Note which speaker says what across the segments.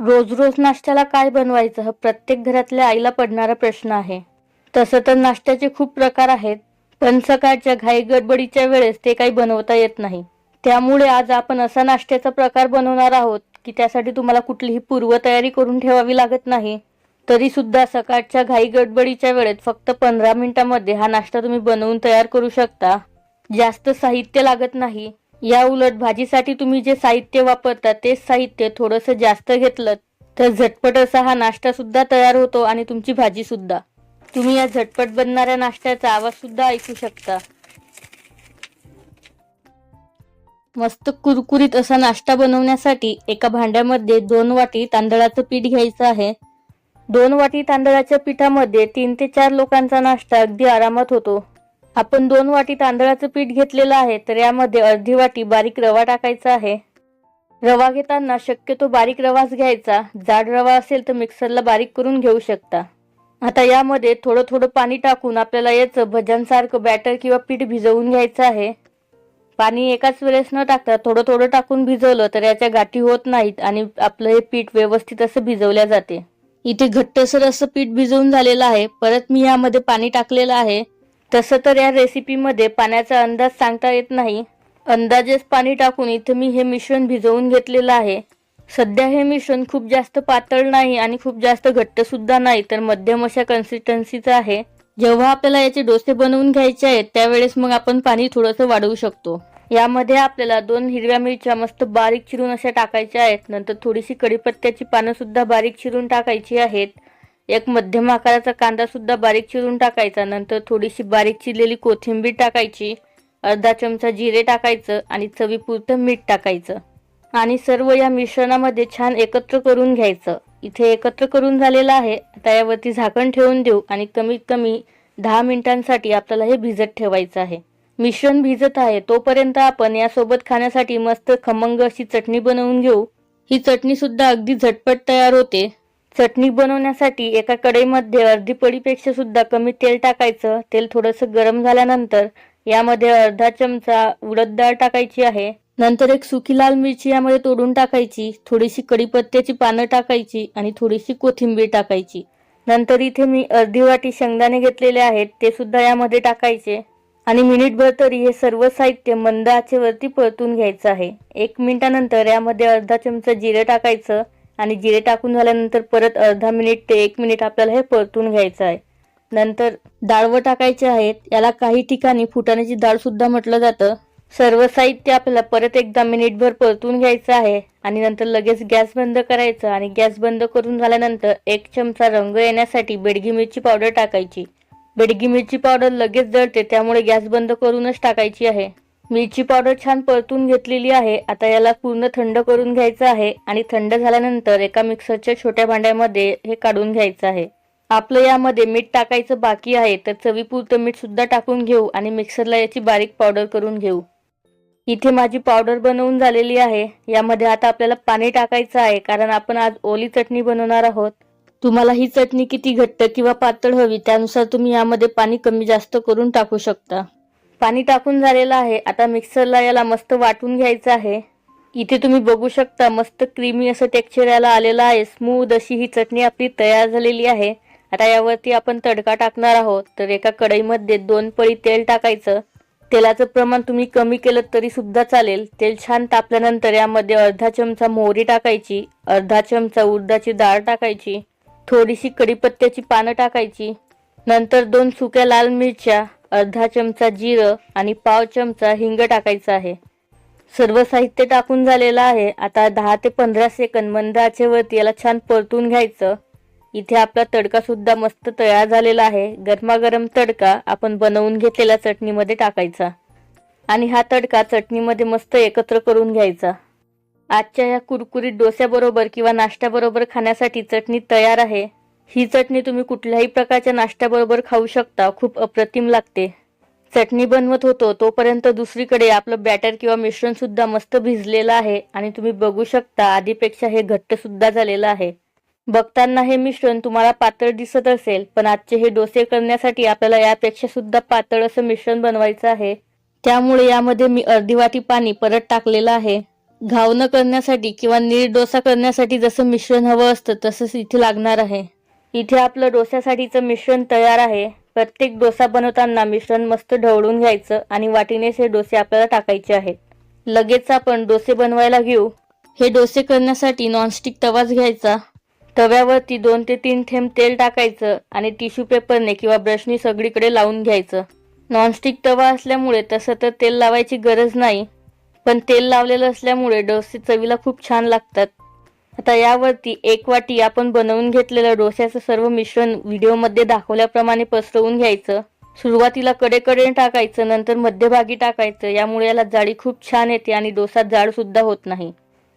Speaker 1: रोज रोज नाश्त्याला काय बनवायचं हा प्रत्येक घरातल्या आईला पडणारा प्रश्न आहे. तसं तर नाश्त्याचे खूप प्रकार आहेत पण सकाळच्या घाई गडबडीच्या वेळेस ते काही बनवता येत नाही. त्यामुळे आज आपण असा नाश्त्याचा प्रकार बनवणार आहोत की त्यासाठी तुम्हाला कुठलीही पूर्वतयारी करून ठेवावी लागत नाही. तरी सुद्धा सकाळच्या घाई गडबडीच्या वेळेत फक्त पंधरा मिनिटांमध्ये हा नाश्ता तुम्ही बनवून तयार करू शकता. जास्त साहित्य लागत नाही या उलट भाजीसाठी तुम्ही जे साहित्य वापरता तेच साहित्य थोडंसं जास्त घेतलं तर झटपट असा हा नाश्ता सुद्धा तयार होतो आणि तुमची भाजी सुद्धा. तुम्ही या झटपट बनणाऱ्या नाश्त्याचा आवाज सुद्धा ऐकू शकता. मस्त कुरकुरीत असा नाश्ता बनवण्यासाठी एका भांड्यामध्ये दोन वाटी तांदळाचं पीठ घ्यायचं आहे. दोन वाटी तांदळाच्या पिठामध्ये तीन ते चार लोकांचा नाश्ता अगदी आरामात होतो. आपण दोन वाटी तांदळाचं पीठ घेतलेलं आहे तर यामध्ये अर्धी वाटी बारीक रवा टाकायचा आहे. रवा घेताना शक्यतो बारीक रवाच घ्यायचा. जाड रवा असेल तर मिक्सरला बारीक करून घेऊ शकता. आता यामध्ये थोडं थोडं पाणी टाकून आपल्याला याचं भजनसारखं बॅटर किंवा पीठ भिजवून घ्यायचं आहे. पाणी एकाच वेळेस न टाकता थोडं थोडं टाकून भिजवलं तर याच्या गाठी होत नाहीत आणि आपलं हे पीठ व्यवस्थित असं भिजवल्या जाते. इथे घट्टसर असं पीठ भिजवून झालेलं आहे. परत मी यामध्ये पाणी टाकलेलं आहे. तसं तर या रेसिपीमध्ये पाण्याचा अंदाज सांगता येत नाही. अंदाजेच पाणी टाकून इथे मी हे मिश्रण भिजवून घेतलेलं आहे. सध्या हे मिश्रण खूप जास्त पातळ नाही आणि खूप जास्त घट्टसुद्धा नाही तर मध्यम अशा कन्सिस्टन्सीचं आहे. जेव्हा आपल्याला याचे डोसे बनवून घ्यायचे आहेत त्यावेळेस मग आपण पाणी थोडंसं वाढवू शकतो. यामध्ये आपल्याला दोन हिरव्या मिरच्या मस्त बारीक चिरून अशा टाकायच्या आहेत. नंतर थोडीशी कढीपत्त्याची पानंसुद्धा बारीक चिरून टाकायची आहेत. एक मध्यम आकाराचा कांदा सुद्धा बारीक चिरून टाकायचा. नंतर थोडीशी बारीक चिरलेली कोथिंबीर टाकायची अर्धा चमचा जिरे टाकायचं आणि चवीपुरतं मीठ टाकायचं. आणि सर्व या मिश्रणामध्ये छान एकत्र करून घ्यायचं. इथे एकत्र करून झालेलं आहे. आता यावरती झाकण ठेवून देऊ आणि कमीत कमी दहा मिनिटांसाठी आपल्याला हे भिजत ठेवायचं आहे. मिश्रण भिजत आहे तोपर्यंत आपण यासोबत खाण्यासाठी मस्त खमंग अशी चटणी बनवून घेऊ. ही चटणी सुद्धा अगदी झटपट तयार होते. चटणी बनवण्यासाठी एका कढईमध्ये अर्धी पडीपेक्षा सुद्धा कमी तेल टाकायचं. तेल थोडंसं गरम झाल्यानंतर यामध्ये अर्धा चमचा उडद डाळ टाकायची आहे. नंतर एक सुकी लाल मिरची यामध्ये तोडून टाकायची. थोडीशी कडीपत्त्याची पानं टाकायची आणि थोडीशी कोथिंबीर टाकायची. नंतर इथे मी अर्धी वाटी शेंगदाणे घेतलेले आहेत. ते सुद्धा यामध्ये टाकायचे. आणि मिनिटभर तरी हे सर्व साहित्य मंद आचेवरती परतून घ्यायचं आहे. एक मिनिटानंतर यामध्ये अर्धा चमचा जिरे टाकायचं. आणि जिरे टाकून झाल्यानंतर परत अर्धा मिनिट ते एक मिनिट आपल्याला हे परतून घ्यायचं आहे. नंतर डाळवं टाकायचे आहेत. याला काही ठिकाणी फुटाण्याची डाळ सुद्धा म्हटलं जातं. सर्व साहित्य आपल्याला परत एकदा मिनिटभर परतून घ्यायचं आहे. आणि नंतर लगेच गॅस बंद करायचं आणि गॅस बंद करून झाल्यानंतर एक चमचा रंग येण्यासाठी बेडगी मिरची पावडर टाकायची. बेडगी मिरची पावडर लगेच जळते त्यामुळे गॅस बंद करूनच टाकायची आहे. मिरची पावडर छान परतून घेतलेली आहे. आता याला पूर्ण थंड करून घ्यायचं आहे आणि थंड झाल्यानंतर एका मिक्सरच्या छोट्या भांड्यामध्ये हे काढून घ्यायचं आहे. आपलं यामध्ये मीठ टाकायचं बाकी आहे तर चवीपुरतं मीठ सुद्धा टाकून घेऊ आणि मिक्सरला याची बारीक पावडर करून घेऊ. इथे माझी पावडर बनवून झालेली आहे. यामध्ये आता आपल्याला पाणी टाकायचं आहे कारण आपण आज ओली चटणी बनवणार आहोत. तुम्हाला ही चटणी किती घट्ट किंवा पातळ हवी त्यानुसार तुम्ही यामध्ये पाणी कमी जास्त करून टाकू शकता. पाणी टाकून झालेलं आहे. आता मिक्सरला याला मस्त वाटून घ्यायचं आहे. इथे तुम्ही बघू शकता मस्त क्रीमी असं टेक्स्चर याला आलेलं आहे. स्मूद अशी ही चटणी आपली तयार झालेली आहे. आता यावरती आपण तडका टाकणार आहोत. तर एका कढईमध्ये दोन पळी तेल टाकायचं. तेलाचं प्रमाण तुम्ही कमी केलं तरी सुद्धा चालेल. तेल छान तापल्यानंतर यामध्ये अर्धा चमचा मोहरी टाकायची अर्धा चमचा उडदाची डाळ टाकायची थोडीशी कढीपत्त्याची पानं टाकायची नंतर दोन सुक्या लाल मिरच्या अर्धा चमचा जिरं आणि पाव चमचा हिंग टाकायचं आहे. सर्व साहित्य टाकून झालेलं आहे. आता दहा ते पंधरा सेकंद मंद आचेवरती याला छान परतून घ्यायचं. इथे आपला तडका सुद्धा मस्त तयार झालेला आहे. गरमागरम तडका आपण बनवून घेतलेल्या चटणीमध्ये टाकायचा. आणि हा तडका चटणीमध्ये मस्त एकत्र करून घ्यायचा. आजच्या या कुरकुरीत डोस्याबरोबर किंवा नाश्त्याबरोबर खाण्यासाठी चटणी तयार आहे. ही चटणी तुम्ही कुठल्याही प्रकारच्या नाश्त्याबरोबर खाऊ शकता. खूप अप्रतिम लागते. चटणी बनवत होतो तोपर्यंत दुसरीकडे आपलं बॅटर किंवा मिश्रण सुद्धा मस्त भिजलेलं आहे आणि तुम्ही बघू शकता आधीपेक्षा हे घट्ट सुद्धा झालेलं आहे. बघताना हे मिश्रण तुम्हाला पातळ दिसत असेल पण आजचे हे डोसे करण्यासाठी आपल्याला यापेक्षा सुद्धा पातळ असं मिश्रण बनवायचं आहे. त्यामुळे यामध्ये मी अर्धी वाटी पाणी परत टाकलेलं आहे. घावणं करण्यासाठी किंवा नीट डोसा करण्यासाठी जसं मिश्रण हवं असतं तसंच इथे लागणार आहे. इथे आपलं डोस्यासाठीचं मिश्रण तयार आहे. प्रत्येक डोसा बनवताना मिश्रण मस्त ढवळून घ्यायचं आणि वाटीनेच हे डोसे आपल्याला टाकायचे आहेत. लगेच आपण डोसे बनवायला घेऊ. हे डोसे करण्यासाठी नॉनस्टिक तवाच घ्यायचा. तव्यावरती दोन ते तीन थेंब तेल टाकायचं आणि टिश्यू पेपरने किंवा ब्रशनी सगळीकडे लावून घ्यायचं. नॉनस्टिक तवा असल्यामुळे तसं तर तेल लावायची गरज नाही. पण तेल लावलेलं असल्यामुळे डोसे चवीला खूप छान लागतात. आता यावरती एक वाटी आपण बनवून घेतलेलं डोस्याचं सर्व मिश्रण व्हिडिओमध्ये दाखवल्याप्रमाणे पसरवून घ्यायचं. सुरुवातीला कडेकडे टाकायचं नंतर मध्यभागी टाकायचं. यामुळे याला जाळी खूप छान येते आणि डोसा जाड सुद्धा होत नाही.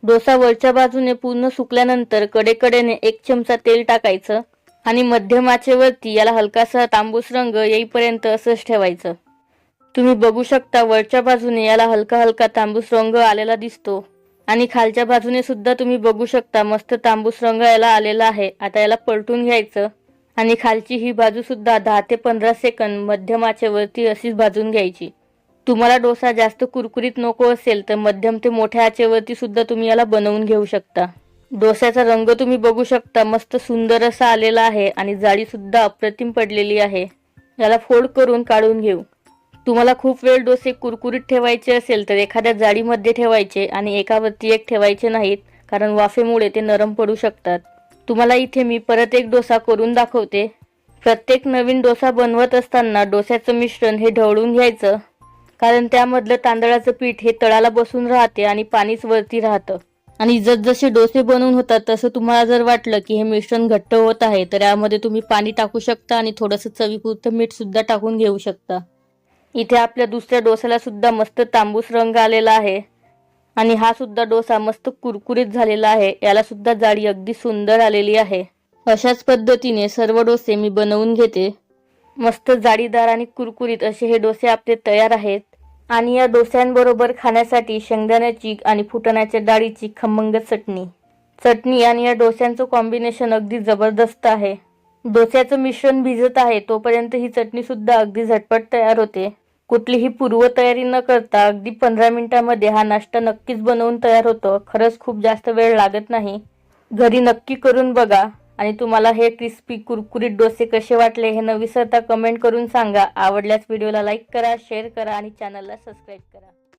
Speaker 1: डोसा वरच्या बाजूने पूर्ण सुकल्यानंतर कडेकडेने एक चमचा तेल टाकायचं आणि मध्यमाचेवरती याला हलकासा तांबूस रंग येईपर्यंत असंच ठेवायचं. तुम्ही बघू शकता वरच्या बाजूने याला हलका हलका तांबूस रंग आलेला दिसतो. आणि खालच्या बाजूने सुद्धा तुम्ही बघू शकता मस्त तांबूस रंग याला आलेला आहे. आता याला पलटून घ्यायचं. आणि खालची ही बाजू सुद्धा दहा ते पंधरा सेकंद मध्यम आचेवरती अशीच भाजून घ्यायची. तुम्हाला डोसा जास्त कुरकुरीत नको असेल तर मध्यम ते मोठ्या आचेवरती सुद्धा तुम्ही याला बनवून घेऊ शकता. डोस्याचा रंग तुम्ही बघू शकता मस्त सुंदर असा आलेला आहे आणि जाळी सुद्धा अप्रतिम पडलेली आहे. याला फोल्ड करून काढून घेऊ. तुम्हाला खूप वेळ डोसे कुरकुरीत ठेवायचे असेल तर एखाद्या जाळीमध्ये ठेवायचे आणि एकावरती एक ठेवायचे नाहीत कारण वाफेमुळे ते नरम पडू शकतात. तुम्हाला इथे मी परत एक डोसा करून दाखवते. प्रत्येक नवीन डोसा बनवत असताना डोस्याचं मिश्रण हे ढवळून घ्यायचं कारण त्यामधलं तांदळाचं पीठ हे तळाला बसून राहते आणि पाणीच वरती राहतं. आणि जसजसे डोसे बनवून होतात तसं तुम्हाला जर वाटलं की हे मिश्रण घट्ट होत आहे तर यामध्ये तुम्ही पाणी टाकू शकता आणि थोडंसं चवीपुरतं मीठ सुद्धा टाकून घेऊ शकता. इथे आपल्या दुसऱ्या डोसाला सुद्धा मस्त तांबूस रंग आलेला आहे. आणि हा सुद्धा डोसा मस्त कुरकुरीत झालेला आहे. याला सुद्धा जाळी अगदी सुंदर आलेली आहे. अशाच पद्धतीने सर्व डोसे मी बनवून घेते. मस्त जाळीदार आणि कुरकुरीत असे हे डोसे आपले तयार आहेत. आणि या डोस्यांबरोबर खाण्यासाठी शेंगदाण्याची आणि फुटण्याच्या डाळीची खमंग चटणी. चटणी आणि या डोस्यांचं कॉम्बिनेशन अगदी जबरदस्त आहे. डोस्याचं मिश्रण भिजत आहे तोपर्यंत ही चटणी सुद्धा अगदी झटपट तयार होते. कुठलीही पूर्वतयारी न करता अगदी पंधरा मिनिटांमध्ये हा नाश्ता नक्कीच बनवून तयार होतो. खरंच खूप जास्त वेळ लागत नाही. घरी नक्की करून बघा आणि तुम्हाला हे क्रिस्पी कुरकुरीत डोसे कसे वाटले हे न विसरता कमेंट करून सांगा. आवडल्यास व्हिडिओला लाईक करा शेअर करा आणि चॅनलला सबस्क्राईब करा.